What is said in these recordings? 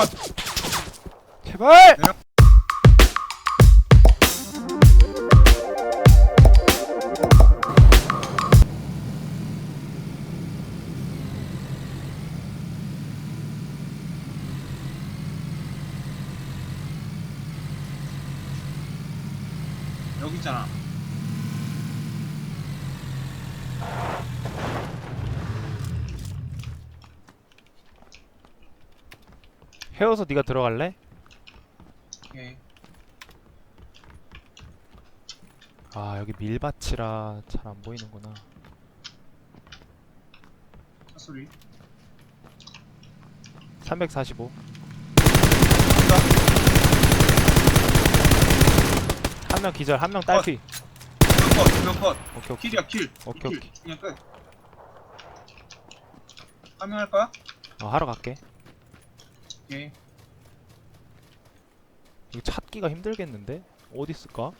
컷. 제발! 여기 있잖아. 헤어서 네가 들어갈래? 오케이. 아 여기 밀밭이라 잘 안 보이는구나. 차 소리. 345. 한 명 기절, 한 명 딸피. 컷, 두명 컷. 오케이 오케이. 킬이야, 킬. 오케이, 킬. 오케이. 그냥 끝. 파밍할 거야? 어, 하러 갈게. 오케이. 이거 찾기가 힘들겠는데? 어디 있을까?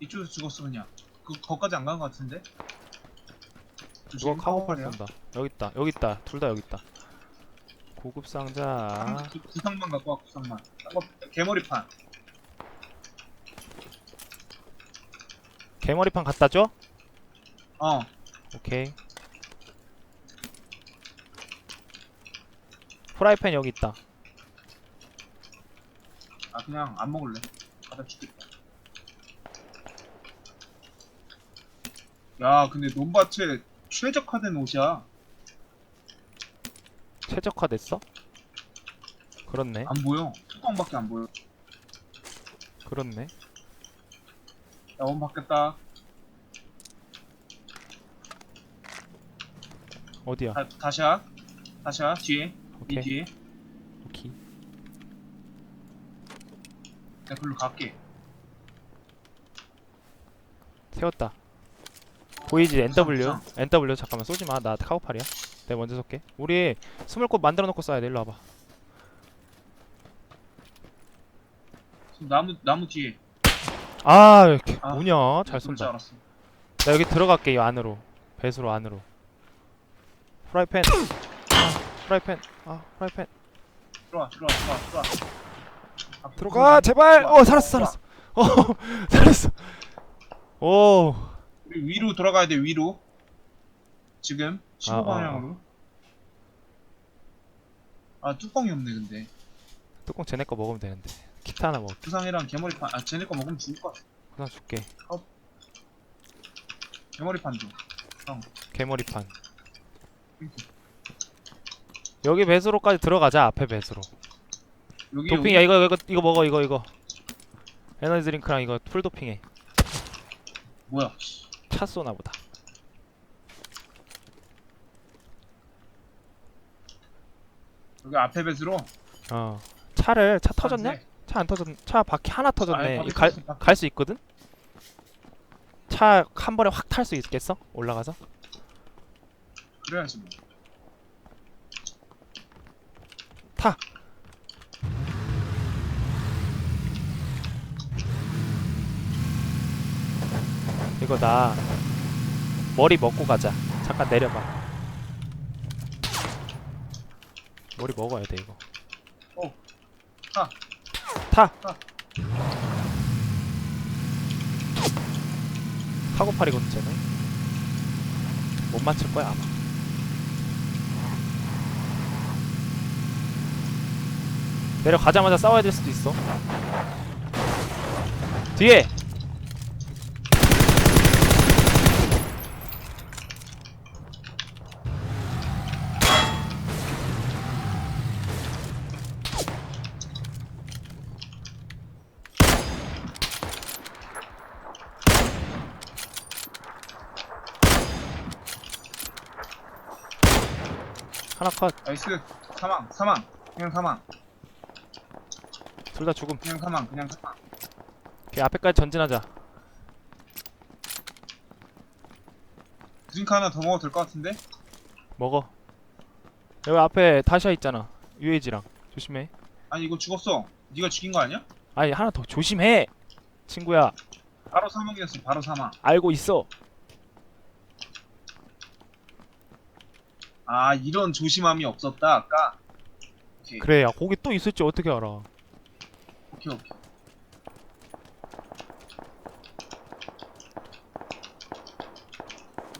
이쪽에서 그냥. 그, 거기까지 안간거 같은데? 누가 카고팔이야. 쏜다. 여기 있다. 여기 있다. 둘 다 여기 있다. 고급 상자. 구- 구상만 갖고 와, 구상만. 어, 개머리판. 개머리판 갖다 줘? 어. 오케이. 프라이팬 여기 있다. 아, 그냥 안 먹을래. 갖다 죽겠다. 야, 근데 논밭에 최적화된 옷이야. 최적화됐어? 그렇네. 안 보여. 뚜껑밖에 안 보여. 그렇네. 야, 원 받겠다. 어디야? 다, 다시야. 다시야. 뒤에. 이 오케이. 뒤에. 오케이. 내가 글로 갈게. 세웠다. 보이지? NW. 우상, NW 잠깐만 쏘지 마. 나 카고팔이야. 내가 먼저 쏠게. 우리 스물 꽃 만들어 놓고 쏴야 돼. 일로 와봐. 지금 나무, 나무 뒤에. 아, 이렇게 아, 뭐냐? 잘 그럴 줄 쏜다. 알았어. 나 여기 들어갈게. 이 안으로. 배수로 안으로. 프라이팬. 아, 프라이팬. 아, 프라이팬. 들어와, 들어와, 들어와, 들어와. 아, 들어가 제발. 어, 살았어. 살았어. 어, 살았어. 오. 우리 위로 들어가야 돼, 위로. 지금 아, 아, 15방향으로. 아, 뚜껑이 없네, 근데. 뚜껑 쟤네 거 먹으면 되는데. 키트 하나 먹. 부상이랑 개머리판. 아, 쟤네 거 먹으면 죽을 것 같아. 하나 줄게. 개머리판도. 개머리판. 여기 배수로까지 들어가자. 앞에 배수로. 여기 도핑 야 이거 이거 이거 먹어 이거 이거. 에너지 드링크랑 이거 풀 도핑해. 뭐야? 차 쏘나 보다. 여기 앞에 배수로. 어. 차를 차 터졌냐? 차 안 터졌. 차 바퀴 하나 터졌네. 바퀴 갈 터졌어, 바퀴. 갈수 있거든? 차 한 번에 확 탈 수 있겠어? 올라가서? 그래야지 뭐. 이거 나 머리 먹고 가자. 잠깐 내려봐. 머리 먹어야 돼 이거. 어. 타. 타. 타. 카고팔이거든 쟤는. 못 맞출 거야 아마. 내려가자마자 싸워야 될 수도 있어. 뒤에. 하나 컷. 나이스. 사망, 사망. 그냥 사망. 둘 다 죽음. 그냥 사망, 그냥 사망. 오케이, 앞에까지 전진하자. 드링크 하나 더 먹어도 될 것 같은데? 먹어. 여기 앞에 다시아 있잖아. UAG랑. 조심해. 아니 이거 죽었어. 네가 죽인 거 아니야? 아니 하나 더 조심해. 친구야. 바로 사망이었어. 바로 사망. 알고 있어. 아 이런 조심함이 없었다 아까. 오케이. 그래 야. 거기 또 있을지 어떻게 알아? 오케이 오케이.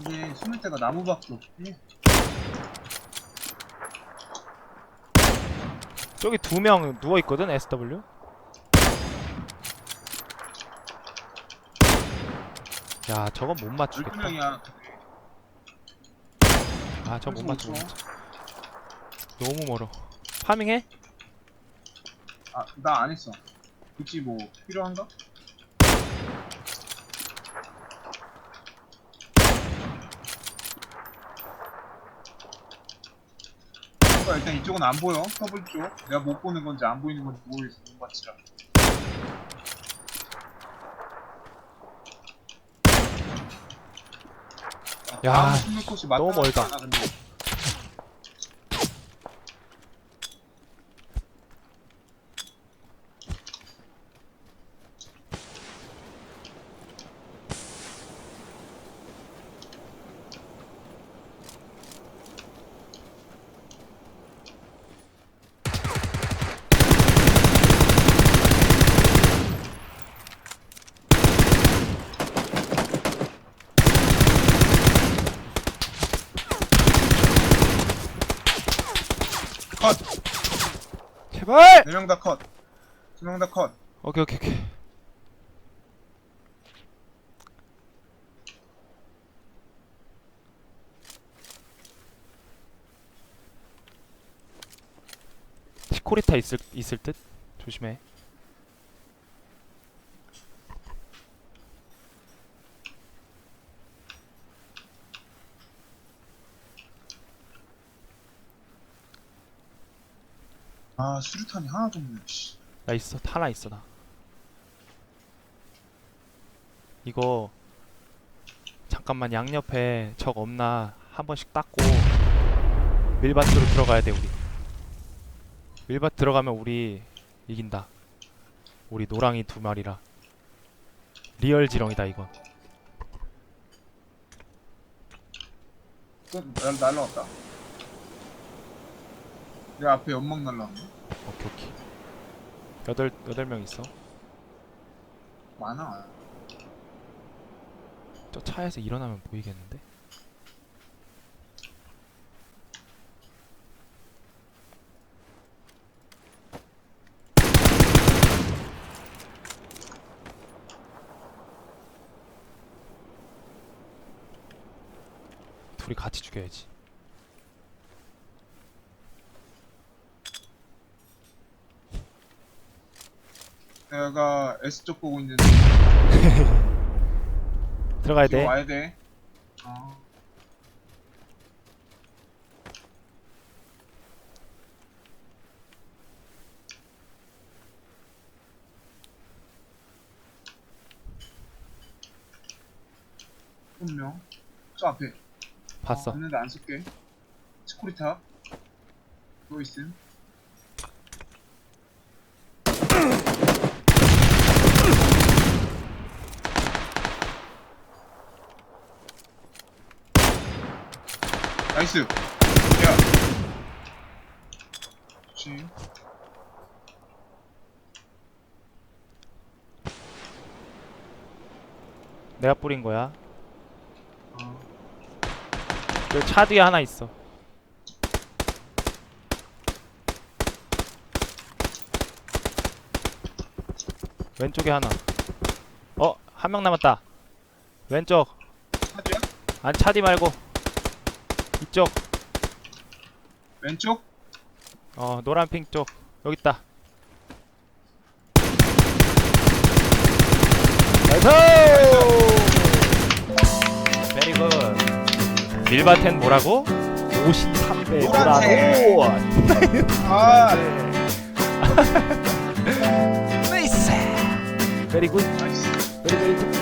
이게 숨을 데가 나무밖에 없지 저기 두 명 누워있거든 SW 야 저건 못 맞추겠다. 12명이야 아 저건 못 맞춰 못 35초. 맞춰. 너무 멀어. 파밍해? 아나 안 했어. 굳이 뭐 필요한가? 뭔가 일단 이쪽은 안 보여. 터블 쪽. 내가 못 보는 건지 안 보이는 건지 모르겠어. 눈밭이라 야, 곳이 너무 멀다. 않아, 근데. 컷! 제발! 4명 다 컷. 2명 다 컷. 오케이 오케이 오케이 시코리타 있을 있을 듯 조심해 아, 수류탄이 하나도 없네, 씨. 나 있어. 하나 있어 나 이거 잠깐만 양옆에 적 없나 한 번씩 닦고 밀밭으로 들어가야 돼 우리. 밀밭 들어가면 우리 이긴다. 우리 노랑이 두 마리라. 리얼 지렁이다 이건. 또 날, 날라왔다. 내 앞에 연막 날라왔네. 오케이 오케이 여덟 여덟 명 있어 많아. 저 차에서 일어나면 보이겠는데 둘이 같이 죽여야지 내가 S쪽 보고 있는데. 들어가야 뒤로 돼. 와야 돼. 어. 분명. 저 앞에. 봤어. 어, 있는데 안 쓸게. 스코리타. 또 있음 나이스 야 좋지 내가 뿌린 거야 어. 여기 차 뒤에 하나 있어. 왼쪽에 하나. 어, 한 명 남았다. 왼쪽. 사주야? 안 차디 말고. 이쪽. 왼쪽? 어, 노란 핑 쪽. 여기 있다. 나이스! 베리 굿. 밀바텐 뭐라고? 53배 노란색. 아 나이스! 베리 굿. 나이스 베리 베리 굿.